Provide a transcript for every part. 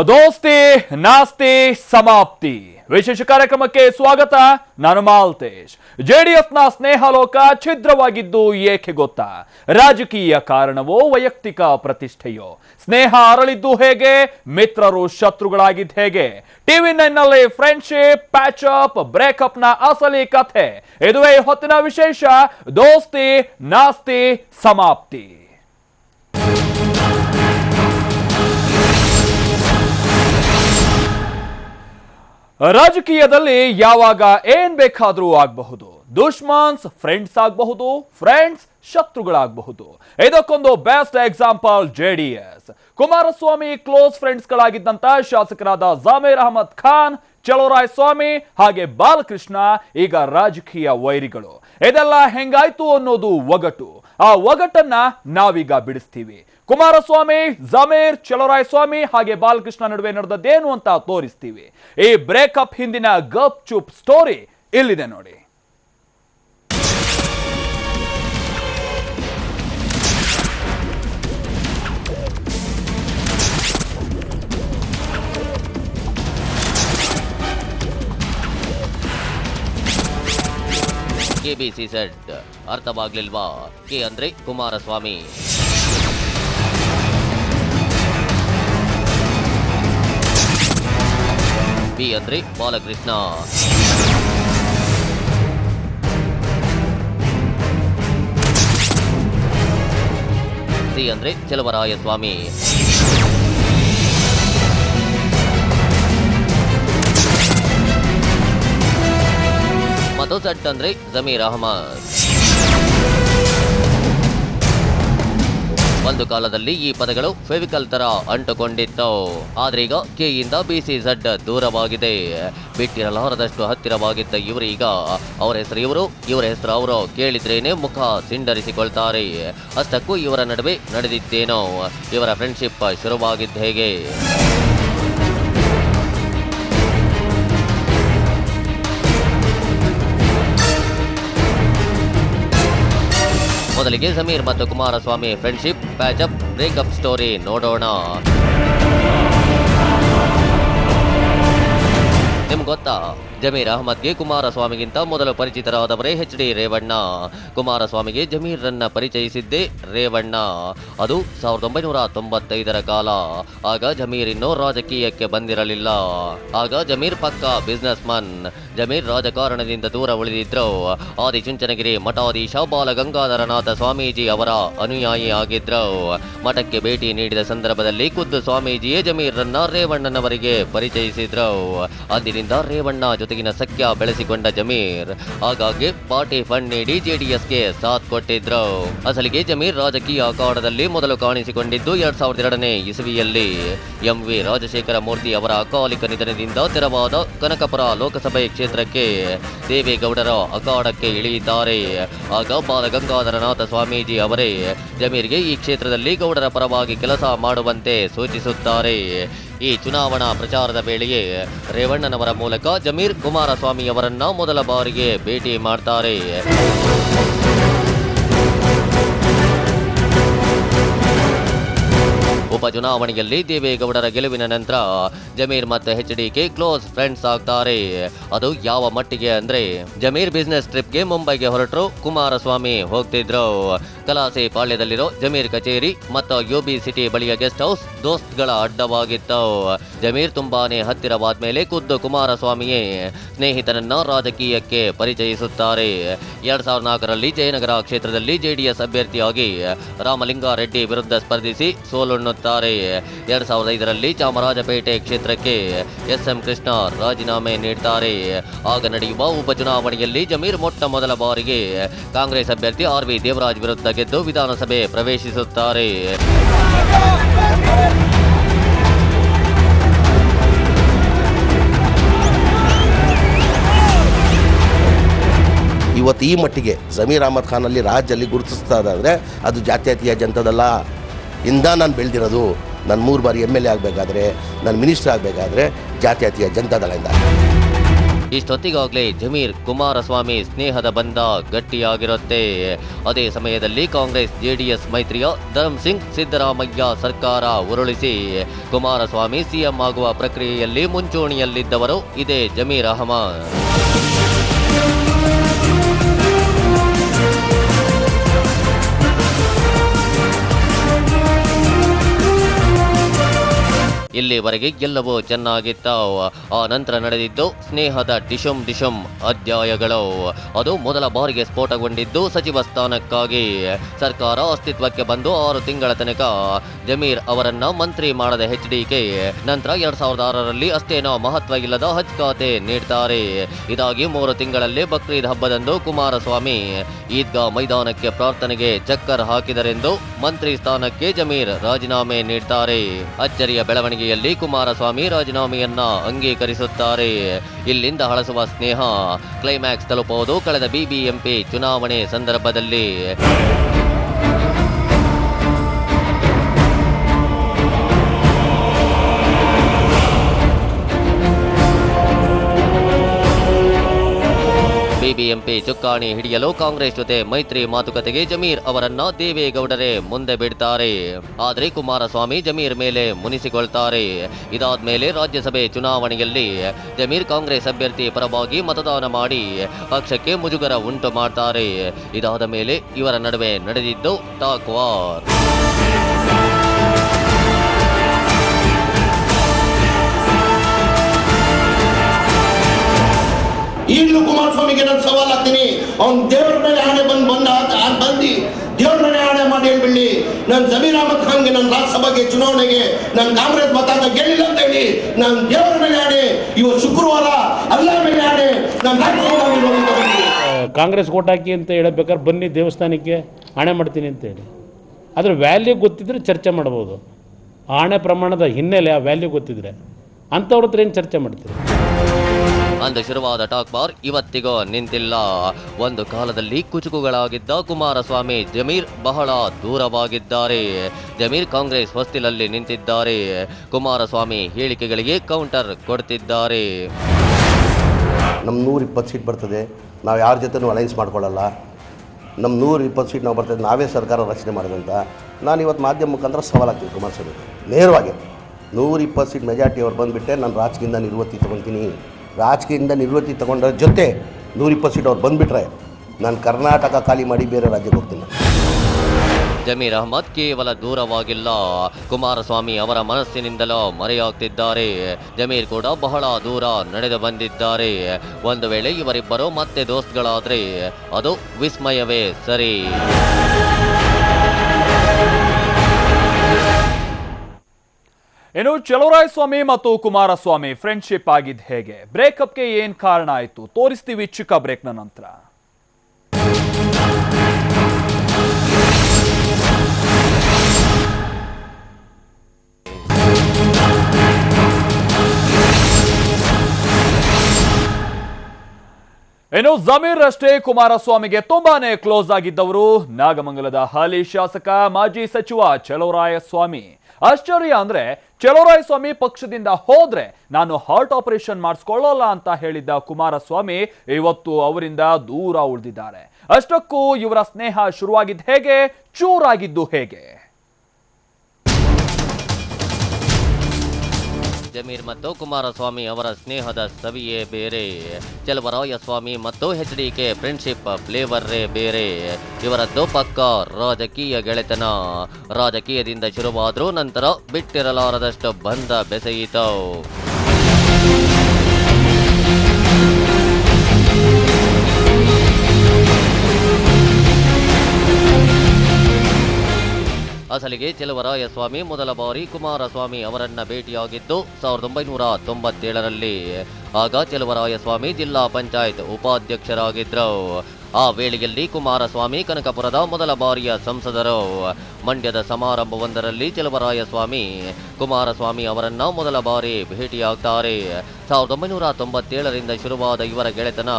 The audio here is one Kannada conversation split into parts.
ದೋಸ್ತಿ ನಾಸ್ತಿ, ಸಮಾಪ್ತಿ. ವಿಶೇಷ ಕಾರ್ಯಕ್ರಮಕ್ಕೆ ಸ್ವಾಗತ. ನಾನು ಮಾಲ್ತೇಶ್. ಜೆಡಿಎಸ್ನ ಸ್ನೇಹಲೋಕ ಛಿದ್ರವಾಗಿದ್ದು ಏಕೆ ಗೊತ್ತಾ? ರಾಜಕೀಯ ಕಾರಣವೋ ವೈಯಕ್ತಿಕ ಪ್ರತಿಷ್ಠೆಯೋ? ಸ್ನೇಹ ಅರಳಿದ್ದು ಹೇಗೆ? ಮಿತ್ರರು ಶತ್ರುಗಳಾಗಿದ್ದು ಹೇಗೆ? ಟಿವಿ ನೈನ್ನಲ್ಲಿ ಫ್ರೆಂಡ್ಶಿಪ್ ಪ್ಯಾಚ್ ಅಪ್ ಬ್ರೇಕಪ್ನ ಅಸಲಿ ಕಥೆ. ಇದುವೇ ಹೊತ್ತಿನ ವಿಶೇಷ. ದೋಸ್ತಿ, ನಾಸ್ತಿ, ಸಮಾಪ್ತಿ. ರಾಜಕೀಯದಲ್ಲಿ ಯಾವಾಗ ಏನ್ ಬೇಕಾದ್ರೂ ಆಗಬಹುದು. ದುಶ್ಮನ್ಸ್ ಫ್ರೆಂಡ್ಸ್ ಆಗಬಹುದು ಫ್ರೆಂಡ್ಸ್ ಶತ್ರುಗಳಾಗಬಹುದು. ಇದಕ್ಕೊಂದು best example JDS Kumaraswamy close friends ಗಳಾಗಿದ್ದಂತ ಶಾಸಕರಾದ ಜಾಮೀರ್ ಅಹಮದ್ ಖಾನ್, ಚಲೋರಾಯ್ ಸ್ವಾಮಿ, ಹಾಗೆ ಬಾಲಕೃಷ್ಣ, ಈಗ ರಾಜಕೀಯ ವೈರಿಗಳು. ಇದೆಲ್ಲ ಹೆಂಗಾಯ್ತು ಅನ್ನೋದು ಒಗಟು. ಆ ಒಗಟನ್ನ ನಾವೀಗ ಬಿಡಿಸ್ತೀವಿ. ಕುಮಾರಸ್ವಾಮಿ, ಜಮೀರ್ ಚಲೋರಾಯ್ ಸ್ವಾಮಿ ಹಾಗೆ ಬಾಲಕೃಷ್ಣ ನಡುವೆ ನಡೆದದ್ದೇನು ಅಂತ ತೋರಿಸ್ತೀವಿ. ಈ ಬ್ರೇಕಪ್ ಹಿಂದಿನ ಗಪ್ ಚುಪ್ ಸ್ಟೋರಿ ಇಲ್ಲಿದೆ ನೋಡಿ. KBC shed ಅರ್ಥವಾಗ್ಲಿಲ್ವಾ? ಕೆ ಅಂದ್ರೆ ಕುಮಾರಸ್ವಾಮಿ. ಬಿ ಅಂದ್ರೆ ಬಾಲಕೃಷ್ಣ ಸಿ ಅಂದ್ರೆ ಚೆಲುವರಾಯ ಸ್ವಾಮಿ ಮತ್ತು ಸೆಟ್ ಅಂದ್ರೆ ಜಮೀರ್ ಅಹಮದ್ ಒಂದು ಕಾಲದಲ್ಲಿ ಈ ಪದಗಳು ಫೆವಿಕಲ್ ತರ ಅಂಟುಕೊಂಡಿತ್ತು. ಆದ್ರೀಗ ಕೆ ಇಂದ ಬಿಸಿ ಝಡ್ ದೂರವಾಗಿದೆ. ಬಿಟ್ಟಿರಲಾರದಷ್ಟು ಹತ್ತಿರವಾಗಿದ್ದ ಇವರೀಗ ಅವರ ಹೆಸರು ಇವರು, ಇವರ ಹೆಸರು ಅವರು. ಕೇಳಿದ್ರೇನೆ ಮುಖ ಸಿಂಡರಿಸಿಕೊಳ್ತಾರೆ. ಅಷ್ಟಕ್ಕೂ ಇವರ ನಡುವೆ ನಡೆದಿದ್ದೇನೋ ಇವರ ಫ್ರೆಂಡ್ಶಿಪ್ ಶುರುವಾಗಿದ್ದ ಹೇಗೆ? ಮೊದಲಿಗೆ ಸಮೀರ್ ಮತ್ತು Kumaraswamy friendship patch up breakup story ನೋಡೋಣ. ನಿಮ್ಗೆ ಗೊತ್ತಾ? ಜಮೀರ್ ಅಹಮದ್ಗೆ ಕುಮಾರಸ್ವಾಮಿಗಿಂತ ಮೊದಲು ಪರಿಚಿತರಾದವರೇ ಎಚ್ ಡಿ ರೇವಣ್ಣ. ಕುಮಾರಸ್ವಾಮಿಗೆ ಜಮೀರ್ರನ್ನ ಪರಿಚಯಿಸಿದ್ದೇ ರೇವಣ್ಣ. ಅದು ಸಾವಿರದ ಒಂಬೈನೂರ ತೊಂಬತ್ತೈದರ ಕಾಲ. ಆಗ ಜಮೀರ್ ಇನ್ನೂ ರಾಜಕೀಯಕ್ಕೆ ಬಂದಿರಲಿಲ್ಲ. ಆಗ ಜಮೀರ್ ಪಕ್ಕ ಬಿಸ್ನೆಸ್ ಮನ್ ಜಮೀರ್ ರಾಜಕಾರಣದಿಂದ ದೂರ ಉಳಿದಿದ್ರು. ಆದಿಚುಂಚನಗಿರಿ ಮಠಾಧೀಶ ಬಾಲಗಂಗಾಧರನಾಥ ಸ್ವಾಮೀಜಿ ಅವರ ಅನುಯಾಯಿ ಆಗಿದ್ರು. ಮಠಕ್ಕೆ ಭೇಟಿ ನೀಡಿದ ಸಂದರ್ಭದಲ್ಲಿ ಖುದ್ದು ಸ್ವಾಮೀಜಿಯೇ ಜಮೀರ್ರನ್ನ ರೇವಣ್ಣನವರಿಗೆ ಪರಿಚಯಿಸಿದ್ರು. ಅಂದಿನಿಂದ ರೇವಣ್ಣ ಜೊತೆಗಿನ ಸಖ್ಯ ಬೆಳೆಸಿಕೊಂಡ ಜಮೀರ್. ಹಾಗಾಗಿ ಪಾರ್ಟಿ ಫಂಡ್ ನೀಡಿ ಜೆಡಿಎಸ್ಗೆ ಸಾಥ್ ಕೊಟ್ಟಿದ್ರು. ಅಸಲಿಗೆ ಜಮೀರ್ ರಾಜಕೀಯ ಅಖಾಡದಲ್ಲಿ ಮೊದಲು ಕಾಣಿಸಿಕೊಂಡಿದ್ದು ಎರಡ್ ಸಾವಿರದ ಎರಡನೇ ಇಸವಿಯಲ್ಲಿ. ಎಂ ವಿ ರಾಜಶೇಖರ ಮೂರ್ತಿ ಅವರ ಅಕಾಲಿಕ ನಿಧನದಿಂದ ತೆರವಾದ ಕನಕಪುರ ಲೋಕಸಭೆ ಕ್ಷೇತ್ರಕ್ಕೆ ದೇವೇಗೌಡರ ಅಖಾಡಕ್ಕೆ ಇಳಿಯಿದ್ದಾರೆ ಆಗ ಬಾಲಗಂಗಾಧರನಾಥ ಸ್ವಾಮೀಜಿ ಅವರೇ ಜಮೀರ್ಗೆ ಈ ಕ್ಷೇತ್ರದಲ್ಲಿ ಗೌಡರ ಪರವಾಗಿ ಕೆಲಸ ಮಾಡುವಂತೆ ಸೂಚಿಸುತ್ತಾರೆ. ಈ ಚುನಾವಣಾ ಪ್ರಚಾರದ ವೇಳೆಯೇ ರೇವಣ್ಣನವರ ಮೂಲಕ ಜಮೀರ್ ಕುಮಾರಸ್ವಾಮಿಯವರನ್ನ ಮೊದಲ ಬಾರಿಗೆ ಭೇಟಿ ಮಾಡ್ತಾರೆ. ಉಪಚುನಾವಣೆಯಲ್ಲಿ ದೇವೇಗೌಡರ ಗೆಲುವಿನ ನಂತರ ಜಮೀರ್ ಮತ್ತು ಎಚ್ ಡಿಕೆ ಕ್ಲೋಸ್ ಫ್ರೆಂಡ್ಸ್ ಆಗ್ತಾರೆ. ಅದು ಯಾವ ಮಟ್ಟಿಗೆ ಅಂದ್ರೆ ಜಮೀರ್ ಬಿಸ್ನೆಸ್ ಟ್ರಿಪ್ಗೆ ಮುಂಬೈಗೆ ಹೊರಟರು. ಕುಮಾರಸ್ವಾಮಿ ಹೋಗ್ತಿದ್ರು. ಕಲಾಸೆ ಪಾಳ್ಯದಲ್ಲಿರೋ ಜಮೀರ್ ಕಚೇರಿ ಮತ್ತು ಯುಬಿ ಸಿಟಿ ಬಳಿಯ ಗೆಸ್ಟ್ ಹೌಸ್ ದೋಸ್ತ್ಗಳ ಅಡ್ಡವಾಗಿತ್ತು. ಜಮೀರ್ ತುಂಬಾನೇ ಹತ್ತಿರವಾದ ಮೇಲೆ ಖುದ್ದು ಕುಮಾರಸ್ವಾಮಿಯೇ ಸ್ನೇಹಿತನನ್ನ ರಾಜಕೀಯಕ್ಕೆ ಪರಿಚಯಿಸುತ್ತಾರೆ. ಎರಡ್ ಸಾವಿರದ ನಾಲ್ಕರಲ್ಲಿ ಜಯನಗರ ಕ್ಷೇತ್ರದಲ್ಲಿ ಜೆಡಿಎಸ್ ಅಭ್ಯರ್ಥಿಯಾಗಿ ರಾಮಲಿಂಗಾರೆಡ್ಡಿ ವಿರುದ್ಧ ಸ್ಪರ್ಧಿಸಿ ಸೋಲುಣ್ಣುತ್ತಾರೆ ಎರಡ್ ಸಾವಿರದ ಐದರಲ್ಲಿ ಚಾಮರಾಜಪೇಟೆ ಕ್ಷೇತ್ರಕ್ಕೆ ಎಸ್ ಎಂ ಕೃಷ್ಣ ರಾಜೀನಾಮೆ ನೀಡ್ತಾರೆ. ಆಗ ನಡೆಯುವ ಉಪಚುನಾವಣೆಯಲ್ಲಿ ಜಮೀರ್ ಮೊಟ್ಟ ಮೊದಲ ಬಾರಿಗೆ ಕಾಂಗ್ರೆಸ್ ಅಭ್ಯರ್ಥಿ ಆರ್ ವಿ ದೇವರಾಜ್ ವಿರುದ್ಧ ಗೆದ್ದು ವಿಧಾನಸಭೆ ಪ್ರವೇಶಿಸುತ್ತಾರೆ. ಇವತ್ತು ಈ ಮಟ್ಟಿಗೆ ಜಮೀರ್ ಅಹಮದ್ ಅಲ್ಲಿ ರಾಜ್ಯದಲ್ಲಿ ಗುರುತಿಸ್ತಾ ಇದ್ದಾರೆ ಅದು ಜಾತ್ಯತೀಯ ಜನತದಲ್ಲ. ಇಂದ ನಾನು ಬೆಳೆದಿರೋದು ನಾನು ಮೂರು ಬಾರಿ ಎಂ ಎಲ್ ಎ ಆಗಬೇಕಾದ್ರೆ, ನಾನು ಮಿನಿಸ್ಟರ್ ಆಗಬೇಕಾದ್ರೆ ಜಾತ್ಯತೀಯ ಜನತಾದಳದಿಂದ ಇಷ್ಟೊತ್ತಿಗಾಗಲೇ ಜಮೀರ್ ಕುಮಾರಸ್ವಾಮಿ ಸ್ನೇಹದ ಬಂಧ ಗಟ್ಟಿಯಾಗಿರುತ್ತೆ. ಅದೇ ಸಮಯದಲ್ಲಿ ಕಾಂಗ್ರೆಸ್ ಜೆಡಿಎಸ್ ಮೈತ್ರಿಯ ಧರ್ಮ್ ಸಿಂಗ್ ಸಿದ್ದರಾಮಯ್ಯ ಸರ್ಕಾರ ಉರುಳಿಸಿ, ಕುಮಾರಸ್ವಾಮಿ ಸಿಎಂ ಆಗುವ ಪ್ರಕ್ರಿಯೆಯಲ್ಲಿ ಮುಂಚೂಣಿಯಲ್ಲಿದ್ದವರು ಇದೇ ಜಮೀರ್ ಅಹಮದ್. ಇಲ್ಲಿವರೆಗೆ ಎಲ್ಲವೂ ಚೆನ್ನಾಗಿತ್ತು ಆ ನಂತರ ನಡೆದಿದ್ದು ಸ್ನೇಹದ ಡಿಶುಂ ಡಿಶುಂ ಅಧ್ಯಾಯಗಳು. ಅದು ಮೊದಲ ಬಾರಿಗೆ ಸ್ಫೋಟಗೊಂಡಿದ್ದು ಸಚಿವ ಸ್ಥಾನಕ್ಕಾಗಿ. ಸರ್ಕಾರ ಅಸ್ತಿತ್ವಕ್ಕೆ ಬಂದು ಆರು ತಿಂಗಳ ತನಕ ಜಮೀರ್ ಅವರನ್ನ ಮಂತ್ರಿ ಮಾಡದ ಎಚ್ ಡಿಕೆ ನಂತರ ಎರಡ್ ಸಾವಿರದ ಆರರಲ್ಲಿ ಅಷ್ಟೇನೋ ಮಹತ್ವ ಇಲ್ಲದ ಹಜ್ ಖಾತೆ ನೀಡ್ತಾರೆ. ಇದಾಗಿ ಮೂರು ತಿಂಗಳಲ್ಲೇ ಬಕ್ರೀದ್ ಹಬ್ಬದಂದು ಕುಮಾರಸ್ವಾಮಿ ಈದ್ಗಾ ಮೈದಾನಕ್ಕೆ ಪ್ರಾರ್ಥನೆಗೆ ಚಕ್ಕರ್ ಹಾಕಿದರೆಂದು ಮಂತ್ರಿ ಸ್ಥಾನಕ್ಕೆ ಜಮೀರ್ ರಾಜೀನಾಮೆ ನೀಡ್ತಾರೆ. ಅಚ್ಚರಿಯ ಬೆಳವಣಿಗೆಯಲ್ಲಿ ಕುಮಾರಸ್ವಾಮಿ ರಾಜೀನಾಮೆಯನ್ನ ಅಂಗೀಕರಿಸುತ್ತಾರೆ. ಇಲ್ಲಿಂದ ಹಳಸುವ ಸ್ನೇಹ ಕ್ಲೈಮ್ಯಾಕ್ಸ್ ತಲುಪುವುದು ಕಳೆದ ಬಿಬಿಎಂಪಿ ಚುನಾವಣೆ ಸಂದರ್ಭದಲ್ಲಿ. ಬಿಬಿಎಂಪಿ ಚುಕ್ಕಾಣಿ ಹಿಡಿಯಲು ಕಾಂಗ್ರೆಸ್ ಜೊತೆ ಮೈತ್ರಿ ಮಾತುಕತೆಗೆ ಜಮೀರ್ ಅವರನ್ನ ದೇವೇಗೌಡರೇ ಮುಂದೆ ಬಿಡ್ತಾರೆ. ಆದರೆ ಕುಮಾರಸ್ವಾಮಿ ಜಮೀರ್ ಮೇಲೆ ಮುನಿಸಿಕೊಳ್ತಾರೆ. ಇದಾದ ಮೇಲೆ ರಾಜ್ಯಸಭೆ ಚುನಾವಣೆಯಲ್ಲಿ ಜಮೀರ್ ಕಾಂಗ್ರೆಸ್ ಅಭ್ಯರ್ಥಿ ಪರವಾಗಿ ಮತದಾನ ಮಾಡಿ ಪಕ್ಷಕ್ಕೆ ಮುಜುಗರ ಉಂಟು ಮಾಡ್ತಾರೆ. ಇದಾದ ಮೇಲೆ ಇವರ ನಡುವೆ ನಡೆದಿದ್ದು ಟಾಕ್ ಈಗಲೂ ಕುಮಾರಸ್ವಾಮಿಗೆ ನಾನು ಸವಾಲ್ ಹಾಕ್ತೀನಿ ಅವ್ನ ದೇವ್ರ ಮೇಲೆ ಆಣೆ ಬಂದು ಬಂದ ಬಂದು. ದೇವ್ರ ಮೇಲೆ ಆಣೆ ಮಾಡಿ ಹೇಳ್ಬಿಡಿ ನಾನು ಜಮೀರ್ ಅಹಮದ್ ಖಾನ್ಗೆ ನನ್ನ ರಾಜ್ಯಸಭೆಗೆ, ಚುನಾವಣೆಗೆ ನಾನು ಕಾಂಗ್ರೆಸ್ ಮತ ಗೆಲ್ಲಿಲ್ಲ ಅಂತ ಹೇಳಿ ನಾನು ದೇವರ ಮೇಲೆ ಆಣೆ. ಇವತ್ತು ಶುಕ್ರವಾರ ಅಲ್ಲ ಮೇಲೆ ಆಣೆ. ನಾನು ಕಾಂಗ್ರೆಸ್ ಕೋಟಾಕಿ ಅಂತ ಹೇಳಬೇಕಾದ್ರೆ ಬನ್ನಿ ದೇವಸ್ಥಾನಕ್ಕೆ ಆಣೆ ಮಾಡ್ತೀನಿ ಅಂತ ಹೇಳಿ. ಅದ್ರ ವ್ಯಾಲ್ಯೂ ಗೊತ್ತಿದ್ರೆ ಚರ್ಚೆ ಮಾಡ್ಬೋದು. ಆಣೆ ಪ್ರಮಾಣದ ಹಿನ್ನೆಲೆ ಆ ವ್ಯಾಲ್ಯೂ ಗೊತ್ತಿದ್ರೆ. ಅಂಥವ್ರ ಹತ್ರ ಏನು ಚರ್ಚೆ ಮಾಡ್ತೀರಿ? ಅಂದು ಶುರುವಾದ ಟಾಕ್ ಬಾರ್ ಇವತ್ತಿಗೂ ನಿಂತಿಲ್ಲ. ಒಂದು ಕಾಲದಲ್ಲಿ ಕುಚುಕುಗಳಾಗಿದ್ದ ಕುಮಾರಸ್ವಾಮಿ ಜಮೀರ್ ಬಹಳ ದೂರವಾಗಿದ್ದಾರೆ. ಜಮೀರ್ ಕಾಂಗ್ರೆಸ್ ಹೊಸ್ತಿಲಲ್ಲಿ ನಿಂತಿದ್ದಾರೆ. ಕುಮಾರಸ್ವಾಮಿ ಹೇಳಿಕೆಗಳಿಗೆ ಕೌಂಟರ್ ಕೊಡ್ತಿದ್ದಾರೆ. ನಮ್ಮ ನೂರ ಇಪ್ಪತ್ತು ಸೀಟ್ ಬರ್ತದೆ. ನಾವು ಯಾರ ಜೊತೆನೂ ಅಲೈನ್ಸ್ ಮಾಡ್ಕೊಳ್ಳಲ್ಲ. ನಮ್ಮ ನೂರ ಇಪ್ಪತ್ತು ಸೀಟ್ ನಾವು ಬರ್ತದೆ. ನಾವೇ ಸರ್ಕಾರ ರಚನೆ ಮಾಡಿದಂತ. ನಾನು ಇವತ್ತು ಮಾಧ್ಯಮ ಮುಖಾಂತರ ಸವಾಲಾಗ್ತೀನಿ ಕುಮಾರಸ್ವಾಮಿ ನೇರವಾಗಿ ನೂರ ಇಪ್ಪತ್ತು ಸೀಟ್ ಮೆಜಾರಿಟಿ ಅವ್ರು ಬಂದುಬಿಟ್ಟೆ. ನಾನು ರಾಜಕೀಯದಿಂದ ನಿವೃತ್ತಿ ತೊಗೊತೀನಿ. ರಾಜಕೀಯದಿಂದ ನಿವೃತ್ತಿ ತಗೊಂಡ್ರ ಜೊತೆ ನೂರಿಪ್ಪತ್ತು ಸೀಟ್ ಅವ್ರು ಬಂದುಬಿಟ್ರೆ ನಾನು ಕರ್ನಾಟಕ ಖಾಲಿ ಮಾಡಿ ಬೇರೆ ರಾಜ್ಯಕ್ಕೆ ಹೋಗ್ತೀನಿ. ಜಮೀರ್ ಅಹಮದ್ ಕೇವಲ ದೂರವಾಗಿಲ್ಲ. ಕುಮಾರಸ್ವಾಮಿ ಅವರ ಮನಸ್ಸಿನಿಂದಲೂ ಮರೆಯಾಗ್ತಿದ್ದಾರೆ. ಜಮೀರ್ ಕೂಡ ಬಹಳ ದೂರ ನಡೆದು ಬಂದಿದ್ದಾರೆ. ಒಂದು ವೇಳೆ ಇವರಿಬ್ಬರು ಮತ್ತೆ ದೋಸ್ತ್ಗಳಾದ್ರೆ ಅದು ವಿಸ್ಮಯವೇ ಸರಿ. ಇನ್ನು ಸ್ವಾಮಿ ಮತ್ತು ಕುಮಾರಸ್ವಾಮಿ ಫ್ರೆಂಡ್ಶಿಪ್ ಆಗಿದ್ದು ಹೇಗೆ? ಬ್ರೇಕಪ್ಗೆ ಏನ್ ಕಾರಣ ಆಯಿತು? ತೋರಿಸ್ತೀವಿ ಚಿಕ್ಕ ಬ್ರೇಕ್ನ ನಂತರ. ಇನ್ನು ಜಮೀರ್ ಅಷ್ಟೇ ಕುಮಾರಸ್ವಾಮಿಗೆ ತುಂಬಾನೇ ಕ್ಲೋಸ್ ಆಗಿದ್ದವರು ನಾಗಮಂಗಲದ ಹಾಲಿ ಶಾಸಕ, ಮಾಜಿ ಸಚಿವ ಚಲೋರಾಯಸ್ವಾಮಿ ಆಶ್ಚರ್ಯ ಅಂದ್ರೆ ಚಲೋರಾಯಸ್ವಾಮಿ ಪಕ್ಷದಿಂದ ಹೋದ್ರೆ ನಾನು ಹಾರ್ಟ್ ಆಪರೇಷನ್ ಮಾಡಿಸ್ಕೊಳ್ಳೋಲ್ಲ ಅಂತ ಹೇಳಿದ್ದ ಕುಮಾರಸ್ವಾಮಿ ಇವತ್ತು ಅವರಿಂದ ದೂರ ಉಳಿದಿದ್ದಾರೆ. ಅಷ್ಟಕ್ಕೂ ಇವರ ಸ್ನೇಹ ಶುರುವಾಗಿದ್ದು ಹೇಗೆ? ಚೂರಾಗಿದ್ದು ಹೇಗೆ? ಜಮೀರ್ ಮತ್ತು ಕುಮಾರಸ್ವಾಮಿ ಅವರ ಸ್ನೇಹದ ಸವಿಯೇ ಬೇರೆ. ಚಲವರಾಯ ಸ್ವಾಮಿ ಮತ್ತು ಎಚ್ ಡಿ ಕೆ ಫ್ರೆಂಡ್ಶಿಪ್ ಫ್ಲೇವರ್ರೇ ಬೇರೆ. ಇವರದ್ದು ಪಕ್ಕ ರಾಜಕೀಯ ಗೆಳೆತನ. ರಾಜಕೀಯದಿಂದ ಶುರುವಾದರೂ ನಂತರ ಬಿಟ್ಟಿರಲಾರದಷ್ಟು ಬಂದ ಬೆಸೆಯಿತು. ಅಸಲಿಗೆ ಚೆಲುವರಾಯಸ್ವಾಮಿ ಮೊದಲ ಬಾರಿ ಕುಮಾರಸ್ವಾಮಿ ಅವರನ್ನ ಭೇಟಿಯಾಗಿದ್ದು ಸಾವಿರದ ಒಂಬೈನೂರ ತೊಂಬತ್ತೇಳರಲ್ಲಿ. ಆಗ ಚೆಲುವರಾಯಸ್ವಾಮಿ ಜಿಲ್ಲಾ ಪಂಚಾಯತ್ ಉಪಾಧ್ಯಕ್ಷರಾಗಿದ್ದರು ಆ ವೇಳೆಯಲ್ಲಿ ಕುಮಾರಸ್ವಾಮಿ ಕನಕಪುರದ ಮೊದಲ ಬಾರಿಯ ಸಂಸದರು. ಮಂಡ್ಯದ ಸಮಾರಂಭವೊಂದರಲ್ಲಿ ಚೆಲುವರಾಯಸ್ವಾಮಿ, ಕುಮಾರಸ್ವಾಮಿ ಅವರನ್ನ ಮೊದಲ ಬಾರಿ ಭೇಟಿಯಾಗ್ತಾರೆ. ಸಾವಿರದ ಒಂಬೈನೂರ ತೊಂಬತ್ತೇಳರಿಂದ ಶುರುವಾದ ಇವರ ಗೆಳೆತನ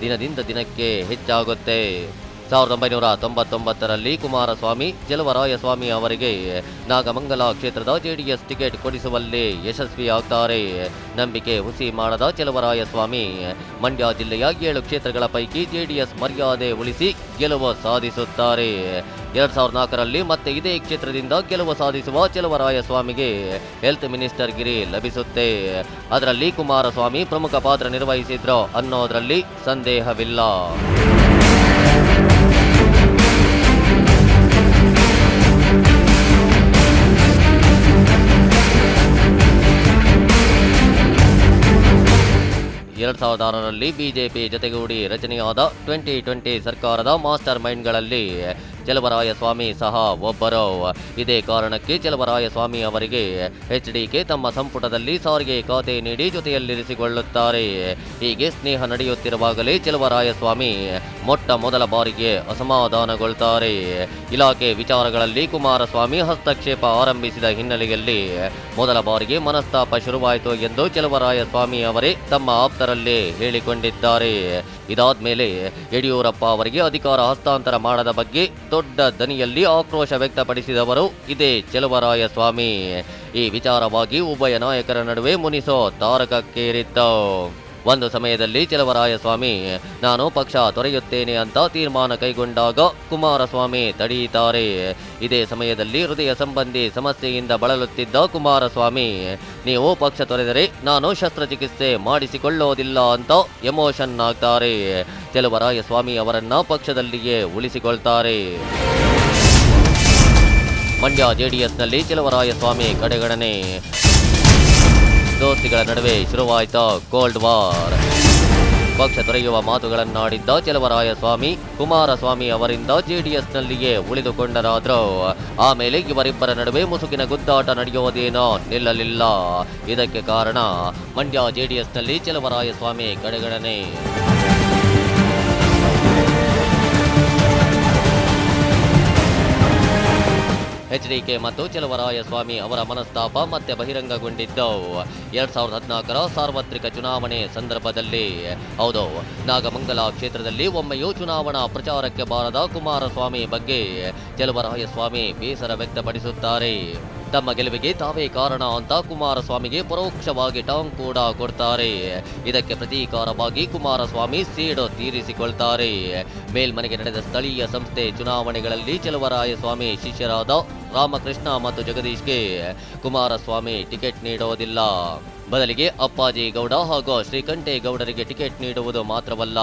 ದಿನದಿಂದ ದಿನಕ್ಕೆ ಹೆಚ್ಚಾಗುತ್ತೆ. ಸಾವಿರದ ಒಂಬೈನೂರ ತೊಂಬತ್ತೊಂಬತ್ತರಲ್ಲಿ ಕುಮಾರಸ್ವಾಮಿ ಜಲವರಾಯಸ್ವಾಮಿ ಅವರಿಗೆ ನಾಗಮಂಗಲ ಕ್ಷೇತ್ರದ ಜೆಡಿಎಸ್ ಟಿಕೆಟ್ ಕೊಡಿಸುವಲ್ಲಿ ಯಶಸ್ವಿಯಾಗ್ತಾರೆ ನಂಬಿಕೆ ಹುಸಿ ಮಾಡದ ಚೆಲುವರಾಯಸ್ವಾಮಿ ಮಂಡ್ಯ ಜಿಲ್ಲೆಯ ಏಳು ಕ್ಷೇತ್ರಗಳ ಪೈಕಿ ಜೆಡಿಎಸ್ ಮರ್ಯಾದೆ ಉಳಿಸಿ ಗೆಲುವು ಸಾಧಿಸುತ್ತಾರೆ. ಎರಡ್ ಸಾವಿರದ ನಾಲ್ಕರಲ್ಲಿ ಮತ್ತೆ ಇದೇ ಕ್ಷೇತ್ರದಿಂದ ಗೆಲುವು ಸಾಧಿಸುವ ಚೆಲುವರಾಯಸ್ವಾಮಿಗೆ ಹೆಲ್ತ್ ಮಿನಿಸ್ಟರ್ ಗಿರಿ ಲಭಿಸುತ್ತೆ. ಅದರಲ್ಲಿ ಕುಮಾರಸ್ವಾಮಿ ಪ್ರಮುಖ ಪಾತ್ರ ನಿರ್ವಹಿಸಿದ್ರು ಅನ್ನೋದರಲ್ಲಿ ಸಂದೇಹವಿಲ್ಲ. ಎರಡ್ ಸಾವಿರದ ಆರರಲ್ಲಿ ಬಿಜೆಪಿ ಜೊತೆಗೂಡಿ ರಚನೆಯಾದ ಟ್ವೆಂಟಿ ಟ್ವೆಂಟಿ ಸರ್ಕಾರದ ಮಾಸ್ಟರ್ ಮೈಂಡ್ಗಳಲ್ಲಿ ಚೆಲುವರಾಯಸ್ವಾಮಿ ಸಹ ಒಬ್ಬರು. ಇದೇ ಕಾರಣಕ್ಕೆ ಚೆಲುವರಾಯಸ್ವಾಮಿ ಅವರಿಗೆ ಎಚ್ಡಿಕೆ ತಮ್ಮ ಸಂಪುಟದಲ್ಲಿ ಸಾರಿಗೆ ಖಾತೆ ನೀಡಿ ಜೊತೆಯಲ್ಲಿರಿಸಿಕೊಳ್ಳುತ್ತಾರೆ. ಹೀಗೆ ಸ್ನೇಹ ನಡೆಯುತ್ತಿರುವಾಗಲೇ ಚೆಲುವರಾಯಸ್ವಾಮಿ ಮೊಟ್ಟ ಮೊದಲ ಬಾರಿಗೆ ಅಸಮಾಧಾನಗೊಳ್ತಾರೆ. ಇಲಾಖೆ ವಿಚಾರಗಳಲ್ಲಿ ಕುಮಾರಸ್ವಾಮಿ ಹಸ್ತಕ್ಷೇಪ ಆರಂಭಿಸಿದ ಹಿನ್ನೆಲೆಯಲ್ಲಿ ಮೊದಲ ಬಾರಿಗೆ ಮನಸ್ತಾಪ ಶುರುವಾಯಿತು ಎಂದು ಚೆಲುವರಾಯಸ್ವಾಮಿ ಅವರೇ ತಮ್ಮ ಆಪ್ತರಲ್ಲೇ ಹೇಳಿಕೊಂಡಿದ್ದಾರೆ. ಇದಾದ ಮೇಲೆ ಯಡಿಯೂರಪ್ಪ ಅವರಿಗೆ ಅಧಿಕಾರ ಹಸ್ತಾಂತರ ಮಾಡದ ಬಗ್ಗೆ ದೊಡ್ಡ ದನಿಯಲ್ಲಿ ಆಕ್ರೋಶ ವ್ಯಕ್ತಪಡಿಸಿದವರು. ಇದೇ ಚೆಲುವರಾಯಸ್ವಾಮಿ. ಈ ವಿಚಾರವಾಗಿ ಉಭಯ ನಾಯಕರ ನಡುವೆ ಮುನಿಸೋ ತಾರಕಕ್ಕೇರಿತ್ತು. ಒಂದು ಸಮಯದಲ್ಲಿ ಚೆಲುವರಾಯಸ್ವಾಮಿ, ನಾನು ಪಕ್ಷ ತೊರೆಯುತ್ತೇನೆ ಅಂತ ತೀರ್ಮಾನ ಕೈಗೊಂಡಾಗ ಕುಮಾರಸ್ವಾಮಿ ತಡೆಯುತ್ತಾರೆ ಇದೇ ಸಮಯದಲ್ಲಿ ಹೃದಯ ಸಂಬಂಧಿ ಸಮಸ್ಯೆಯಿಂದ ಬಳಲುತ್ತಿದ್ದ ಕುಮಾರಸ್ವಾಮಿ, ನೀವು ಪಕ್ಷ ತೊರೆದರೆ ನಾನು ಶಸ್ತ್ರಚಿಕಿತ್ಸೆ ಮಾಡಿಸಿಕೊಳ್ಳೋದಿಲ್ಲ ಅಂತ ಎಮೋಷನ್ ಆಗ್ತಾರೆ. ಚೆಲುವರಾಯಸ್ವಾಮಿ ಅವರನ್ನ ಪಕ್ಷದಲ್ಲಿಯೇ ಉಳಿಸಿಕೊಳ್ತಾರೆ. ಮಂಡ್ಯ ಜೆಡಿಎಸ್ನಲ್ಲಿ ಸ್ವಾಮಿ ಕಡೆಗಣನೆ. ದೋಸ್ತಿಗಳ ನಡುವೆ ಶುರುವಾಯಿತು ಕೋಲ್ಡ್ ವಾರ್ ಪಕ್ಷ ತೊರೆಯುವ ಮಾತುಗಳನ್ನಾಡಿದ್ದ ಚೆಲುವರಾಯಸ್ವಾಮಿ, ಕುಮಾರಸ್ವಾಮಿ ಅವರಿಂದ ಜೆಡಿಎಸ್ನಲ್ಲಿಯೇ ಉಳಿದುಕೊಂಡರಾದ್ರು. ಆಮೇಲೆ ಇವರಿಬ್ಬರ ನಡುವೆ ಮುಸುಕಿನ ಗುದ್ದಾಟ ನಡೆಯುವುದೇನೋ ನಿಲ್ಲಲಿಲ್ಲ. ಇದಕ್ಕೆ ಕಾರಣ, ಮಂಡ್ಯ ಜೆಡಿಎಸ್ನಲ್ಲಿ ಚೆಲುವರಾಯಸ್ವಾಮಿ ಕಡೆಗಣನೆ. ಎಚ್ಡಿಕೆ ಮತ್ತು ಚೆಲುವರಾಯಸ್ವಾಮಿ ಅವರ ಮನಸ್ತಾಪ ಮತ್ತೆ ಬಹಿರಂಗಗೊಂಡಿದ್ದವು. ಎರಡ್ ಸಾವಿರದ ಹದಿನಾಲ್ಕರ ಸಾರ್ವತ್ರಿಕ ಚುನಾವಣೆ ಸಂದರ್ಭದಲ್ಲಿ, ಹೌದು, ನಾಗಮಂಗಲ ಕ್ಷೇತ್ರದಲ್ಲಿ ಒಮ್ಮೆಯೂ ಚುನಾವಣಾ ಪ್ರಚಾರಕ್ಕೆ ಬಾರದ ಕುಮಾರಸ್ವಾಮಿ ಬಗ್ಗೆ ಚೆಲುವರಾಯಸ್ವಾಮಿ ಬೇಸರ ವ್ಯಕ್ತಪಡಿಸುತ್ತಾರೆ. ತಮ್ಮ ಗೆಲುವಿಗೆ ತಾವೇ ಕಾರಣ ಅಂತ ಕುಮಾರಸ್ವಾಮಿಗೆ ಪರೋಕ್ಷವಾಗಿ ಟಾಂಗ್ ಕೂಡ ಕೊಡ್ತಾರೆ. ಇದಕ್ಕೆ ಪ್ರತೀಕಾರವಾಗಿ ಕುಮಾರಸ್ವಾಮಿ ಸೇಡು ತೀರಿಸಿಕೊಳ್ತಾರೆ. ಮೇಲ್ಮನೆಗೆ ನಡೆದ ಸ್ಥಳೀಯ ಸಂಸ್ಥೆ ಚುನಾವಣೆಗಳಲ್ಲಿ ಚಲುವರಾಯಸ್ವಾಮಿ ಶಿಷ್ಯರಾದ ರಾಮಕೃಷ್ಣ ಮತ್ತು ಜಗದೀಶ್ಗೆ ಕುಮಾರಸ್ವಾಮಿ ಟಿಕೆಟ್ ನೀಡೋದಿಲ್ಲ ಬದಲಿಗೆ ಅಪ್ಪಾಜಿ ಗೌಡ ಹಾಗೂ ಶ್ರೀಕಂಠೇಗೌಡರಿಗೆ ಟಿಕೆಟ್ ನೀಡುವುದು ಮಾತ್ರವಲ್ಲ.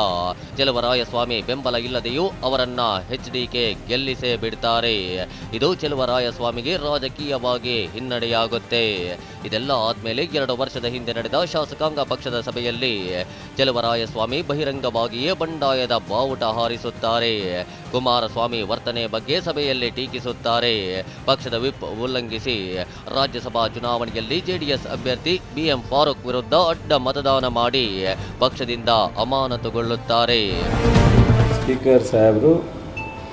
ಚೆಲುವರಾಯಸ್ವಾಮಿ ಬೆಂಬಲ ಇಲ್ಲದೆಯೂ ಅವರನ್ನ ಎಚ್ಡಿಕೆ ಗೆಲ್ಲಿಸೇ ಬಿಡ್ತಾರೆ. ಇದು ಚೆಲುವರಾಯಸ್ವಾಮಿಗೆ ರಾಜಕೀಯವಾಗಿ ಹಿನ್ನಡೆಯಾಗುತ್ತೆ. ಇದೆಲ್ಲ ಆದ್ಮೇಲೆ ಎರಡು ವರ್ಷದ ಹಿಂದೆ ನಡೆದ ಶಾಸಕಾಂಗ ಪಕ್ಷದ ಸಭೆಯಲ್ಲಿ ಚೆಲುವರಾಯಸ್ವಾಮಿ ಬಹಿರಂಗವಾಗಿಯೇ ಬಂಡಾಯದ ಬಾವುಟ ಹಾರಿಸುತ್ತಾರೆ. ಕುಮಾರಸ್ವಾಮಿ ವರ್ತನೆ ಬಗ್ಗೆ ಸಭೆಯಲ್ಲಿ ಟೀಕಿಸುತ್ತಾರೆ. ಪಕ್ಷದ ವಿಪ್ ಉಲ್ಲಂಘಿಸಿ ರಾಜ್ಯಸಭಾ ಚುನಾವಣೆಯಲ್ಲಿ ಜೆಡಿಎಸ್ ಅಭ್ಯರ್ಥಿ ಬಿಎಂ ಫಾರೂಕ್ ವಿರುದ್ಧ ಅಡ್ಡ ಮತದಾನ ಮಾಡಿ ಪಕ್ಷದಿಂದ ಅಮಾನತುಗೊಳ್ಳುತ್ತಾರೆ. ಸ್ಪೀಕರ್ ಸಾಹೇಬರು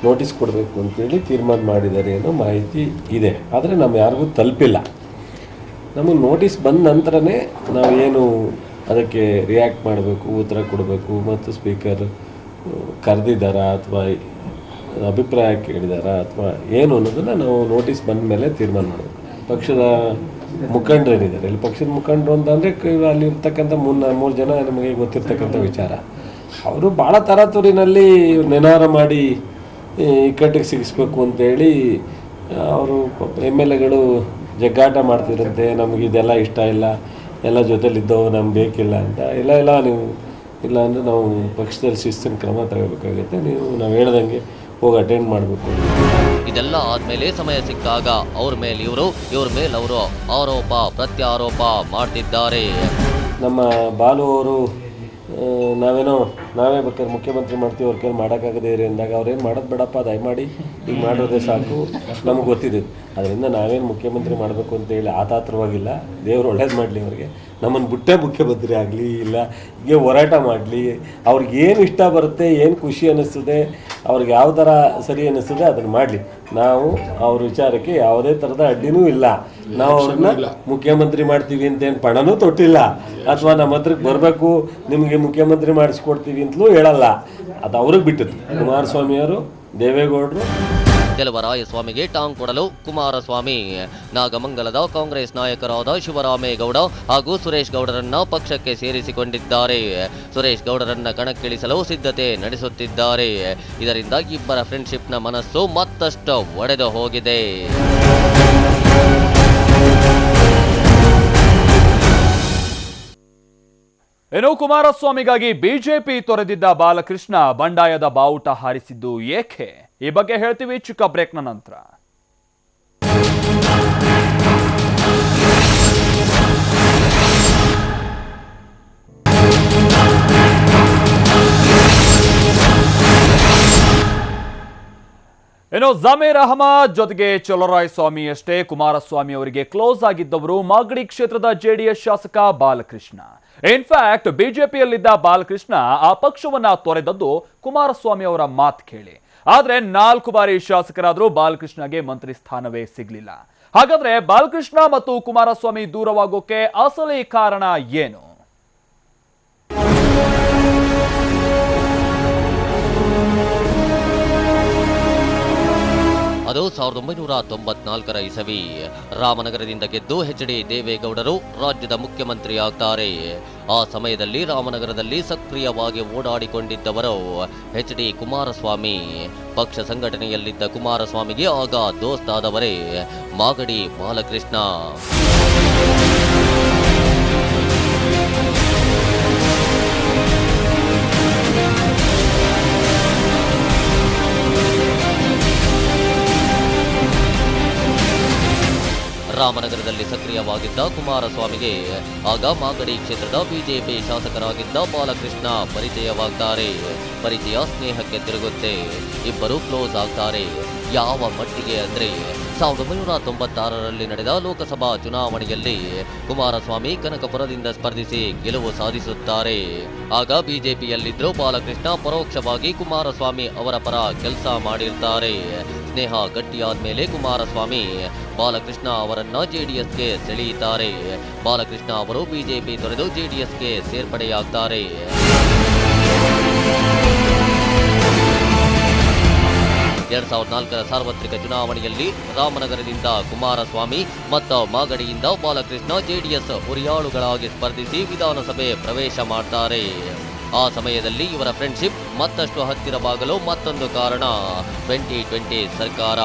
ನೋಟಿಸ್ ಕೊಡಬೇಕು ಅಂತೇಳಿ ತೀರ್ಮಾನ ಮಾಡಿದ್ದಾರೆ ಅನ್ನೋ ಮಾಹಿತಿ ಇದೆ. ಆದರೆ ನಮ್ಮ ಯಾರಿಗೂ ತಲುಪಿಲ್ಲ. ನಮಗೆ ನೋಟಿಸ್ ಬಂದ ನಂತರನೇ ನಾವೇನು ಅದಕ್ಕೆ ರಿಯಾಕ್ಟ್ ಮಾಡಬೇಕು, ಉತ್ತರ ಕೊಡಬೇಕು, ಮತ್ತು ಸ್ಪೀಕರ್ ಕರೆದಿದ್ದಾರಾ ಅಥವಾ ಅಭಿಪ್ರಾಯ ಕೇಳಿದಾರಾ ಅಥವಾ ಏನು ಅನ್ನೋದನ್ನು ನಾವು ನೋಟಿಸ್ ಬಂದ ಮೇಲೆ ತೀರ್ಮಾನ ಮಾಡಬೇಕು. ಪಕ್ಷದ ಮುಖಂಡರೇನಿದ್ದಾರೆ ಇಲ್ಲಿ ಪಕ್ಷದ ಮುಖಂಡರು ಅಂತಂದರೆ ಅಲ್ಲಿ ಅಲ್ಲಿರ್ತಕ್ಕಂಥ ಮೂರು ಮೂರು ಜನ ನಮಗೆ ಗೊತ್ತಿರ್ತಕ್ಕಂಥ ವಿಚಾರ. ಅವರು ಭಾಳ ತರಾತುರಿನಲ್ಲಿ ನೆನಾರ ಮಾಡಿ ಇಕ್ಕಟ್ಟಿಗೆ ಸಿಗಿಸ್ಬೇಕು ಅಂತೇಳಿ ಅವರು ಎಂ ಎಲ್ ಎಗಳು ಜಗ್ಗಾಟ ಮಾಡ್ತಿದ್ರಂತೆ, ನಮಗೆ ಇದೆಲ್ಲ ಇಷ್ಟ ಇಲ್ಲ, ಎಲ್ಲ ಜೊತೆಲಿದ್ದವು, ನಮ್ಗೆ ಬೇಕಿಲ್ಲ ಅಂತ. ಇಲ್ಲ ಇಲ್ಲ, ನೀವು ಇಲ್ಲ ಅಂದರೆ ನಾವು ಪಕ್ಷದಲ್ಲಿ ಶಿಸ್ತಿನ ಕ್ರಮ ತಗೋಬೇಕಾಗುತ್ತೆ. ನೀವು ನಾವು ಹೇಳ್ದಂಗೆ ಹೋಗಿ ಅಟೆಂಡ್ ಮಾಡಬೇಕು. ಇದೆಲ್ಲ ಆದ್ಮೇಲೆ ಸಮಯ ಸಿಕ್ಕಾಗ ಅವ್ರ ಮೇಲೆ ಇವರು ಇವ್ರ ಮೇಲೆ ಅವರು ಆರೋಪ ಪ್ರತ್ಯಾರೋಪ ಮಾಡ್ತಿದ್ದಾರೆ. ನಮ್ಮ ಬಾಲು ಅವರು ನಾವೇನೋ, ನಾವೇ ಬೇಕಾದ್ರೆ ಮುಖ್ಯಮಂತ್ರಿ ಮಾಡ್ತೀವಿ, ಅವ್ರ ಕೈಲಿ ಮಾಡೋಕ್ಕಾಗದೇ ಇರಿ ಅಂದಾಗ ಅವ್ರೇನು ಮಾಡೋದು ಬೇಡಪ್ಪ, ದಯಮಾಡಿ ಈಗ ಮಾಡೋದೇ ಸಾಕು, ನಮಗೆ ಗೊತ್ತಿದೆ. ಅದರಿಂದ ನಾವೇನು ಮುಖ್ಯಮಂತ್ರಿ ಮಾಡಬೇಕು ಅಂತೇಳಿ ಆತಾತ್ರವಾಗಿಲ್ಲ. ದೇವರು ಒಳ್ಳೇದು ಮಾಡಲಿ ಅವ್ರಿಗೆ. ನಮ್ಮನ್ನು ಬಿಟ್ಟೇ ಮುಖ್ಯಮಂತ್ರಿ ಆಗಲಿ, ಇಲ್ಲ, ಹೀಗೆ ಹೋರಾಟ ಮಾಡಲಿ. ಅವ್ರಿಗೆ ಏನು ಇಷ್ಟ ಬರುತ್ತೆ, ಏನು ಖುಷಿ ಅನ್ನಿಸ್ತದೆ, ಅವ್ರಿಗೆ ಯಾವ ಥರ ಸರಿ ಅನ್ನಿಸ್ತದೆ ಅದನ್ನು ಮಾಡಲಿ. ನಾವು ಅವ್ರ ವಿಚಾರಕ್ಕೆ ಯಾವುದೇ ಥರದ ಅಡ್ಡಿನೂ ಇಲ್ಲ. ನಾವು ಅವ್ರನ್ನ ಮುಖ್ಯಮಂತ್ರಿ ಮಾಡ್ತೀವಿ ಅಂತ ಏನು ಪಣನೂ ತೊಟ್ಟಿಲ್ಲ. ಅಥವಾ ನಮ್ಮ ಹತ್ರಕ್ಕೆ ಬರಬೇಕು ನಿಮಗೆ ಮುಖ್ಯಮಂತ್ರಿ ಮಾಡಿಸ್ಕೊಡ್ತೀವಿ ಅಂತಲೂ ಹೇಳಲ್ಲ. ಅದು ಅವ್ರಿಗೆ ಬಿಟ್ಟದ್ದು. ಕುಮಾರಸ್ವಾಮಿಯವರು ದೇವೇಗೌಡರು. ಸ್ವಾಮಿಗೆ ಟಾಂಗ್ ಕೊಡಲು ಕುಮಾರಸ್ವಾಮಿ. ನಾಗಮಂಗಲದ ಕಾಂಗ್ರೆಸ್ ನಾಯಕರಾದ ಶಿವರಾಮೇಗೌಡ ಹಾಗೂ ಸುರೇಶ್ ಗೌಡರನ್ನ ಪಕ್ಷಕ್ಕೆ ಸೇರಿಸಿಕೊಂಡಿದ್ದಾರೆ. ಸುರೇಶ್ ಗೌಡರನ್ನ ಕಣಕ್ಕಿಳಿಸಲು ಸಿದ್ಧತೆ ನಡೆಸುತ್ತಿದ್ದಾರೆ. ಇದರಿಂದ ಇಬ್ಬರ ಫ್ರೆಂಡ್ಶಿಪ್ನ ಮನಸ್ಸು ಮತ್ತಷ್ಟು ಒಡೆದು ಹೋಗಿದೆ. ಇನ್ನು ಕುಮಾರಸ್ವಾಮಿಗಾಗಿ ಬಿಜೆಪಿ ತೊರೆದಿದ್ದ ಬಾಲಕೃಷ್ಣ ಬಂಡಾಯದ ಬಾವುಟ ಹಾರಿಸಿದ್ದು ಏಕೆ? ಈ ಬಗ್ಗೆ ಹೇಳ್ತೀವಿ ಚಿಕ್ಕ ಬ್ರೇಕ್ನ ನಂತರ. ಏನೋ ಜಮೀರ್ ಅಹಮದ್ ಜೊತೆಗೆ ಚಲರಾಯ್ ಸ್ವಾಮಿ ಅಷ್ಟೇ. ಕುಮಾರಸ್ವಾಮಿ ಅವರಿಗೆ ಕ್ಲೋಸ್ ಆಗಿದ್ದವರು ಮಾಗಡಿ ಕ್ಷೇತ್ರದ ಜೆಡಿಎಸ್ ಶಾಸಕ ಬಾಲಕೃಷ್ಣ. ಇನ್ಫ್ಯಾಕ್ಟ್ ಬಿಜೆಪಿಯಲ್ಲಿದ್ದ ಬಾಲಕೃಷ್ಣ ಆ ಪಕ್ಷವನ್ನ ತೊರೆದದ್ದು ಕುಮಾರಸ್ವಾಮಿ ಅವರ ಮಾತು ಕೇಳಿ. ಆದ್ರೆ ನಾಲ್ಕು ಬಾರಿ ಶಾಸಕರಾದರೂ ಬಾಲಕೃಷ್ಣಗೆ ಮಂತ್ರಿ ಸ್ಥಾನವೇ ಸಿಗ್ಲಿಲ್ಲ. ಹಾಗಾದ್ರೆ ಬಾಲಕೃಷ್ಣ ಮತ್ತು ಕುಮಾರಸ್ವಾಮಿ ದೂರವಾಗೋಕೆ ಅಸಲಿ ಕಾರಣ ಏನು? ಅದು ಸಾವಿರದ ಒಂಬೈನೂರ ತೊಂಬತ್ನಾಲ್ಕರ ಇಸವಿ. ರಾಮನಗರದಿಂದ ಗೆದ್ದು ಎಚ್ ಡಿ ದೇವೇಗೌಡರು ರಾಜ್ಯದ ಮುಖ್ಯಮಂತ್ರಿ ಆಗ್ತಾರೆ ಆ ಸಮಯದಲ್ಲಿ ರಾಮನಗರದಲ್ಲಿ ಸಕ್ರಿಯವಾಗಿ ಓಡಾಡಿಕೊಂಡಿದ್ದವರು ಎಚ್ ಡಿ ಕುಮಾರಸ್ವಾಮಿ. ಪಕ್ಷ ಸಂಘಟನೆಯಲ್ಲಿದ್ದ ಕುಮಾರಸ್ವಾಮಿಗೆ ಆಗ ದೋಸ್ತಾದವರೇ ಮಾಗಡಿ ಬಾಲಕೃಷ್ಣ. ಸಕ್ರಿಯವಾಗಿದ್ದ ಕುಮಾರಸ್ವಾಮಿಗೆ ಆಗ ಮಾಗಡಿ ಕ್ಷೇತ್ರದ ಬಿಜೆಪಿ ಶಾಸಕರಾಗಿದ್ದ ಬಾಲಕೃಷ್ಣ ಪರಿಚಯವಾಗ್ತಾರೆ. ಪರಿಚಯ ಸ್ನೇಹಕ್ಕೆ ತಿರುಗುತ್ತೆ. ಇಬ್ಬರು ಕ್ಲೋಸ್ ಆಗ್ತಾರೆ. ಯಾವ ಮಟ್ಟಿಗೆ ಅಂದ್ರೆ ಸಾವಿರದ ಒಂಬೈನೂರ ತೊಂಬತ್ತಾರರಲ್ಲಿ ನಡೆದ ಲೋಕಸಭಾ ಚುನಾವಣೆಯಲ್ಲಿ ಕುಮಾರಸ್ವಾಮಿ ಕನಕಪುರದಿಂದ ಸ್ಪರ್ಧಿಸಿ ಗೆಲುವು ಸಾಧಿಸುತ್ತಾರೆ. ಆಗ ಬಿಜೆಪಿಯಲ್ಲಿದ್ದರೂ ಬಾಲಕೃಷ್ಣ ಪರೋಕ್ಷವಾಗಿ ಕುಮಾರಸ್ವಾಮಿ ಅವರ ಪರ ಕೆಲಸ ಮಾಡಿರ್ತಾರೆ. ಸ್ನೇಹ ಗಟ್ಟಿಯಾದ ಮೇಲೆ ಕುಮಾರಸ್ವಾಮಿ. ಬಾಲಕೃಷ್ಣ ಅವರನ್ನ ಜೆಡಿಎಸ್ಗೆ ಸೆಳೆಯುತ್ತಾರೆ. ಬಾಲಕೃಷ್ಣ ಅವರು ಬಿಜೆಪಿ ತೊರೆದು ಜೆಡಿಎಸ್ಗೆ ಸೇರ್ಪಡೆಯಾಗ್ತಾರೆ. ಎರಡ್ ಸಾವಿರದ ನಾಲ್ಕರ ಸಾರ್ವತ್ರಿಕ ಚುನಾವಣೆಯಲ್ಲಿ ರಾಮನಗರದಿಂದ ಕುಮಾರಸ್ವಾಮಿ, ಮತ್ತು ಮಾಗಡಿಯಿಂದ ಬಾಲಕೃಷ್ಣ ಜೆಡಿಎಸ್ ಹುರಿಯಾಳುಗಳಾಗಿ ಸ್ಪರ್ಧಿಸಿ ವಿಧಾನಸಭೆ ಪ್ರವೇಶ ಮಾಡ್ತಾರೆ. ಆ ಸಮಯದಲ್ಲಿ ಇವರ ಫ್ರೆಂಡ್ಶಿಪ್ ಮತ್ತಷ್ಟು ಹತ್ತಿರವಾಗಲು ಮತ್ತೊಂದು ಕಾರಣ ಟ್ವೆಂಟಿ ಟ್ವೆಂಟಿ ಸರ್ಕಾರ.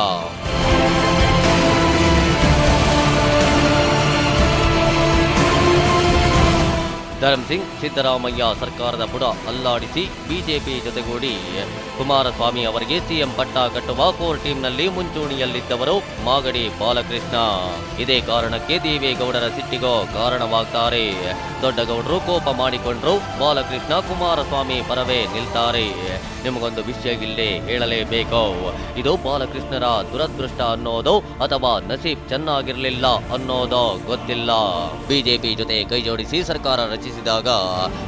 ಧರಮ್ ಸಿಂಗ್ ಸಿದ್ದರಾಮಯ್ಯ ಸರ್ಕಾರದ ಬುಡ ಅಲ್ಲಾಡಿಸಿ ಬಿಜೆಪಿ ಜೊತೆಗೂಡಿ ಕುಮಾರಸ್ವಾಮಿ ಅವರಿಗೆ ಸಿಎಂ ಪಟ್ಟ ಕಟ್ಟುವ ಕೋರ್ ಟೀಮ್ನಲ್ಲಿ ಮುಂಚೂಣಿಯಲ್ಲಿದ್ದವರು ಮಾಗಡಿ ಬಾಲಕೃಷ್ಣ. ಇದೇ ಕಾರಣಕ್ಕೆ ದೇವೇಗೌಡರ ಸಿಟ್ಟಿಗೋ ಕಾರಣವಾಗ್ತಾರೆ. ದೊಡ್ಡಗೌಡರು ಕೋಪ ಮಾಡಿಕೊಂಡ್ರು ಬಾಲಕೃಷ್ಣ ಕುಮಾರಸ್ವಾಮಿ ಪರವೇ ನಿಲ್ತಾರೆ. ನಿಮಗೊಂದು ವಿಷಯ ಇಲ್ಲಿ ಹೇಳಲೇಬೇಕು. ಇದು ಬಾಲಕೃಷ್ಣರ ದುರದೃಷ್ಟ ಅನ್ನೋದು ಅಥವಾ ನಸೀಬ್ ಚೆನ್ನಾಗಿರ್ಲಿಲ್ಲ ಅನ್ನೋದೋ ಗೊತ್ತಿಲ್ಲ. ಬಿಜೆಪಿ ಜೊತೆ ಕೈಜೋಡಿಸಿ ಸರ್ಕಾರ ರಚಿಸಿದಾಗ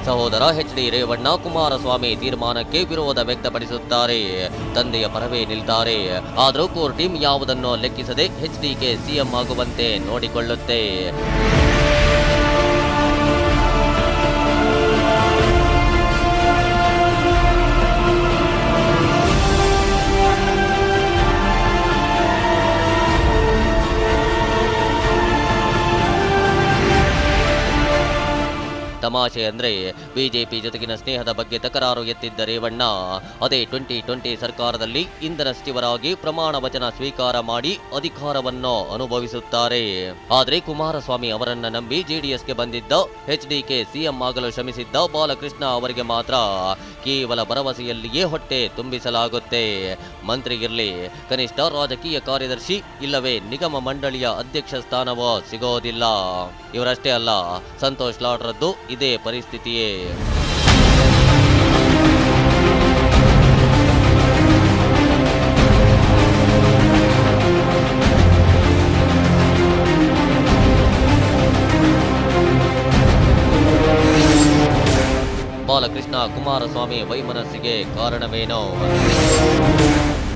ಸಹೋದರ ಎಚ್ ಡಿ ರೇವಣ್ಣ ಕುಮಾರಸ್ವಾಮಿ ತೀರ್ಮಾನಕ್ಕೆ ವಿರೋಧ ವ್ಯಕ್ತಪಡಿಸುತ್ತಾರೆ ತಂದೆಯ ಪರವೇ ನಿಲ್ತಾರೆ. ಆದರೂ ಕೋರ್ ಟೀಮ್ ಯಾವುದನ್ನು ಲೆಕ್ಕಿಸದೆ ಎಚ್ ಕೆ ಸಿಎಂ ಆಗುವಂತೆ ನೋಡಿಕೊಳ್ಳುತ್ತೆ. ತಮಾಷೆ ಅಂದ್ರೆ ಬಿಜೆಪಿ ಜೊತೆಗಿನ ಸ್ನೇಹದ ಬಗ್ಗೆ ತಕರಾರು ಎತ್ತಿದ್ದ ರೇವಣ್ಣ, ಅದೇ ಟ್ವೆಂಟಿ ಟ್ವೆಂಟಿ ಸರ್ಕಾರದಲ್ಲಿ ಇಂಧನ ಸಚಿವರಾಗಿ ಪ್ರಮಾಣ ವಚನ ಸ್ವೀಕಾರ ಮಾಡಿ ಅಧಿಕಾರವನ್ನು ಅನುಭವಿಸುತ್ತಾರೆ. ಆದರೆ ಕುಮಾರಸ್ವಾಮಿ ಅವರನ್ನ ನಂಬಿ ಜೆಡಿಎಸ್ಗೆ ಬಂದಿದ್ದ ಎಚ್ ಡಿಕೆ ಸಿಎಂ ಆಗಲು ಶ್ರಮಿಸಿದ್ದ ಬಾಲಕೃಷ್ಣ ಅವರಿಗೆ ಮಾತ್ರ ಕೇವಲ ಭರವಸೆಯಲ್ಲಿಯೇ ಹೊಟ್ಟೆ ತುಂಬಿಸಲಾಗುತ್ತೆ. ಮಂತ್ರಿಗಿರ್ಲಿ ಕನಿಷ್ಠ ರಾಜಕೀಯ ಕಾರ್ಯದರ್ಶಿ ಇಲ್ಲವೇ ನಿಗಮ ಮಂಡಳಿಯ ಅಧ್ಯಕ್ಷ ಸ್ಥಾನವೋ ಸಿಗೋದಿಲ್ಲ. ಇವರಷ್ಟೇ ಅಲ್ಲ, ಸಂತೋಷ್ ಲಾಡ್ರದ್ದು ಇದೇ ಪರಿಸ್ಥಿತಿಯೇ. ಬಾಲಕೃಷ್ಣ ಕುಮಾರಸ್ವಾಮಿ ವೈಮನಸ್ಸಿಗೆ ಕಾರಣವೇನೋ?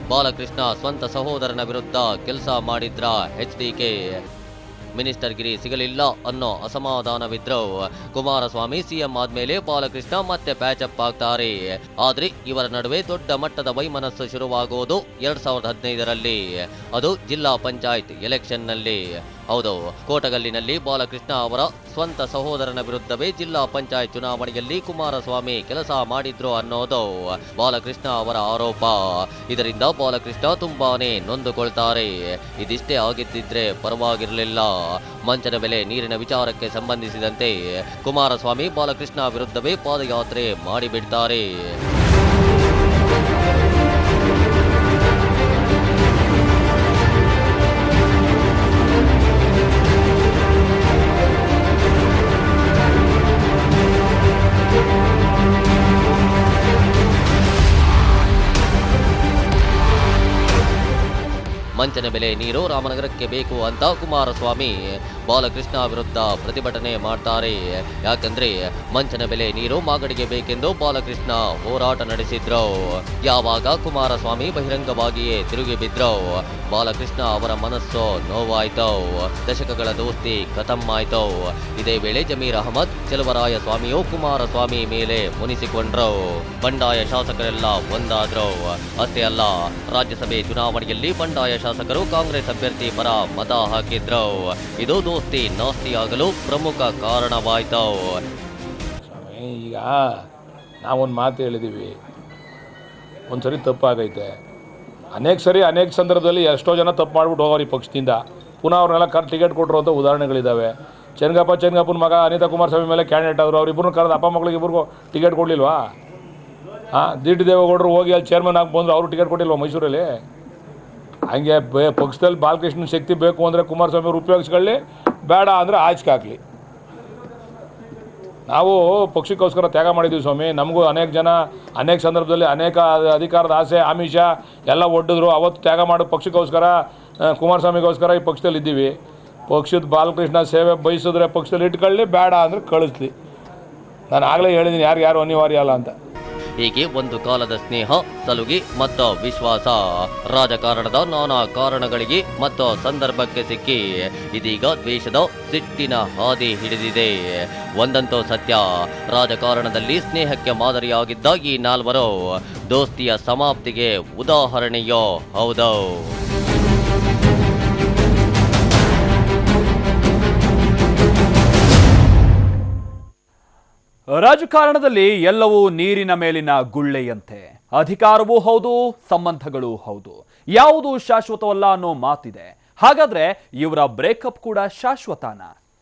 ಬಾಲಕೃಷ್ಣ ಸ್ವಂತ ಸಹೋದರನ ವಿರುದ್ಧ ಕೆಲಸ ಮಾಡಿದ್ರ ಎಚ್ ಡಿಕೆ ಮಿನಿಸ್ಟರ್ ಗಿರಿ ಸಿಗಲಿಲ್ಲ ಅನ್ನೋ ಅಸಮಾಧಾನವಿದ್ರು ಕುಮಾರಸ್ವಾಮಿ ಸಿಎಂ ಆದ್ಮೇಲೆ ಬಾಲಕೃಷ್ಣ ಮತ್ತೆ ಪ್ಯಾಚಪ್ ಆಗ್ತಾರೆ. ಆದ್ರೆ ಇವರ ನಡುವೆ ದೊಡ್ಡ ಮಟ್ಟದ ವೈಮನಸ್ಸು ಶುರುವಾಗುವುದು ಎರಡ್ ಸಾವಿರದ ಹದಿನೈದರಲ್ಲಿ. ಅದು ಜಿಲ್ಲಾ ಪಂಚಾಯತ್ ಎಲೆಕ್ಷನ್ನಲ್ಲಿ. ಹೌದು, ಕೋಟಗಲ್ಲಿನಲ್ಲಿ ಬಾಲಕೃಷ್ಣ ಅವರ ಸ್ವಂತ ಸಹೋದರನ ವಿರುದ್ಧವೇ ಜಿಲ್ಲಾ ಪಂಚಾಯತ್ ಚುನಾವಣೆಯಲ್ಲಿ ಕುಮಾರಸ್ವಾಮಿ ಕೆಲಸ ಮಾಡಿದ್ರು ಅನ್ನೋದು ಬಾಲಕೃಷ್ಣ ಅವರ ಆರೋಪ. ಇದರಿಂದ ಬಾಲಕೃಷ್ಣ ತುಂಬಾನೇ ನೊಂದುಕೊಳ್ತಾರೆ. ಇದಿಷ್ಟೇ ಆಗಿದ್ದಿದ್ರೆ ಪರವಾಗಿರಲಿಲ್ಲ. ಮಂಚನ ಬೆಲೆ ನೀರಿನ ವಿಚಾರಕ್ಕೆ ಸಂಬಂಧಿಸಿದಂತೆ ಕುಮಾರಸ್ವಾಮಿ ಬಾಲಕೃಷ್ಣ ವಿರುದ್ಧವೇ ಪಾದಯಾತ್ರೆ ಮಾಡಿಬಿಡ್ತಾರೆ. ಮಂಚನ ಬೆಲೆ ನೀರು ರಾಮನಗರಕ್ಕೆ ಬೇಕು ಅಂತ ಕುಮಾರಸ್ವಾಮಿ. ಬಾಲಕೃಷ್ಣ ವಿರುದ್ಧ ಪ್ರತಿಭಟನೆ ಮಾಡ್ತಾರೆ. ಯಾಕಂದ್ರೆ ಮಂಚನ ಬೆಲೆ ನೀರು ಮಾಗಡಿಗೆ ಬೇಕೆಂದು ಬಾಲಕೃಷ್ಣ ಹೋರಾಟ ನಡೆಸಿದ್ರು. ಯಾವಾಗ ಕುಮಾರಸ್ವಾಮಿ ಬಹಿರಂಗವಾಗಿಯೇ ತಿರುಗಿ ಬಿದ್ರು. ಬಾಲಕೃಷ್ಣ ಅವರ ಮನಸ್ಸು ನೋವಾಯ್ತು. ದಶಕಗಳ ದೋಸ್ತಿ ಖತಮ್ ಆಯ್ತು. ಇದೇ ವೇಳೆ ಜಮೀರ್ ಅಹಮದ್ ಚೆಲುವರಾಯ ಸ್ವಾಮಿಯು ಕುಮಾರಸ್ವಾಮಿ ಮೇಲೆ ಮುನಿಸಿಕೊಂಡ್ರು. ಬಂಡಾಯ ಶಾಸಕರೆಲ್ಲ ಒಂದಾದ್ರು. ಅಷ್ಟೇ ಅಲ್ಲ, ರಾಜ್ಯಸಭೆ ಚುನಾವಣೆಯಲ್ಲಿ ಬಂಡಾಯ ಶಾಸಕರು ಕಾಂಗ್ರೆಸ್ ಅಭ್ಯರ್ಥಿ ಪರ ಮತ ಹಾಕಿದ್ರು. ಇದು ದೋಸ್ತಿ ನಾಸ್ತಿ ಆಗಲು ಪ್ರಮುಖ ಕಾರಣವಾಯಿತು. ಈಗ ನಾವೊಂದು ಮಾತು ಹೇಳಿದ್ದೀವಿ ಒಂದು ಸರಿ ತಪ್ಪಾಗೈತೆ. ಅನೇಕ ಸರಿ ಅನೇಕ ಸಂದರ್ಭದಲ್ಲಿ ಎಷ್ಟೋ ಜನ ತಪ್ಪು ಮಾಡಿಬಿಟ್ಟು ಹೋಗೋರು ಈ ಪಕ್ಷದಿಂದ. ಪುನಃ ಅವ್ರನ್ನೆಲ್ಲ ಕರ್ ಟಿಕೆಟ್ ಕೊಟ್ಟರು ಅಂತ ಉದಾಹರಣೆಗಳಿದ್ದಾವೆ ಚೆನ್ನಗಪ್ಪ ಚೆನ್ನಗಪ್ಪನ ಮಗ ಅನಿತಾ ಕುಮಾರಸ್ವಾಮಿ ಮೇಲೆ ಕ್ಯಾಂಡಿಡೇಟ್ ಆದರು ಅವರಿಬ್ಬರನ್ನು ಕರೆದು ಅಪ್ಪ ಮಗಳಿಗೆ ಇಬ್ಬರಿಗೂ ಟಿಕೆಟ್ ಕೊಡಲಿಲ್ವಾ? ಹಾಂ ದಿಟ್ಟು ದೇವೇಗೌಡರು ಹೋಗಿ ಅಲ್ಲಿ ಚೇರ್ಮನ್ ಆಗಿ ಬಂದರು, ಅವರು ಟಿಕೆಟ್ ಕೊಟ್ಟಿಲ್ವಾ ಮೈಸೂರಲ್ಲಿ? ಹಂಗೆ ಪಕ್ಷದಲ್ಲಿ ಬಾಲಕೃಷ್ಣನ ಶಕ್ತಿ ಬೇಕು ಅಂದರೆ ಕುಮಾರಸ್ವಾಮಿ ಅವರು ಉಪಯೋಗಿಸ್ಕೊಳ್ಳಿ, ಬೇಡ ಅಂದರೆ ಆಚೆಗೆ ಹಾಕಲಿ. ನಾವು ಪಕ್ಷಕ್ಕೋಸ್ಕರ ತ್ಯಾಗ ಮಾಡಿದ್ದೀವಿ ಸ್ವಾಮಿ. ನಮಗೂ ಅನೇಕ ಜನ, ಅನೇಕ ಸಂದರ್ಭದಲ್ಲಿ ಅನೇಕ ಅಧಿಕಾರದ ಆಸೆ, ಆಮಿಷ ಎಲ್ಲ ಒಡ್ಡಿದ್ರು. ಅವತ್ತು ತ್ಯಾಗ ಮಾಡೋ ಪಕ್ಷಕ್ಕೋಸ್ಕರ ಕುಮಾರಸ್ವಾಮಿಗೋಸ್ಕರ ಈ ಪಕ್ಷದಲ್ಲಿ ಇದ್ದೀವಿ. ಪಕ್ಷದ ಬಾಲಕೃಷ್ಣ ಸೇವೆ ಬಯಸಿದ್ರೆ ಪಕ್ಷದಲ್ಲಿ ಇಟ್ಕೊಳ್ಳಿ, ಬೇಡ ಅಂದರೆ ಕಳಿಸ್ಲಿ. ನಾನು ಆಗಲೇ ಹೇಳಿದ್ದೀನಿ ಯಾರು ಯಾರು ಅನಿವಾರ್ಯ ಅಲ್ಲ ಅಂತ. ಹೀಗೆ ಒಂದು ಕಾಲದ ಸ್ನೇಹ, ಸಲುಗೆ ಮತ್ತು ವಿಶ್ವಾಸ. ರಾಜಕಾರಣದ ನಾನಾ ಕಾರಣಗಳಿಗೆ ಮತ್ತು ಸಂದರ್ಭಕ್ಕೆ ಸಿಕ್ಕಿ ಇದೀಗ ದ್ವೇಷದ ಸಿಟ್ಟಿನ ಹಾದಿ ಹಿಡಿದಿದೆ. ಒಂದಂತೂ ಸತ್ಯ, ರಾಜಕಾರಣದಲ್ಲಿ ಸ್ನೇಹಕ್ಕೆ ಮಾದರಿಯಾಗಿದ್ದ ಈ ನಾಲ್ವರು ದೋಸ್ತಿಯ ಸಮಾಪ್ತಿಗೆ ಉದಾಹರಣೆಯೋ? ಹೌದು. ರಾಜಕಾರಣದಲ್ಲಿ ಎಲ್ಲವೂ ನೀರಿನ ಮೇಲಿನ ಗುಳ್ಳೆಯಂತೆ. ಅಧಿಕಾರವೂ ಹೌದು, ಸಂಬಂಧಗಳೂ ಹೌದು. ಯಾವುದು ಶಾಶ್ವತವಲ್ಲ ಅನ್ನೋ ಮಾತಿದೆ. ಹಾಗಾದ್ರೆ ಇವರ ಬ್ರೇಕಪ್ ಕೂಡ ಶಾಶ್ವತಾನ.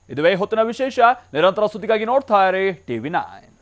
ಇದುವೇ ಹೊತ್ತಿನ ವಿಶೇಷ, ನಿರಂತರ ಸುದ್ದಿಗಾಗಿ ನೋಡ್ತಾ ಇರಿ ಟಿವಿ ನೈನ್.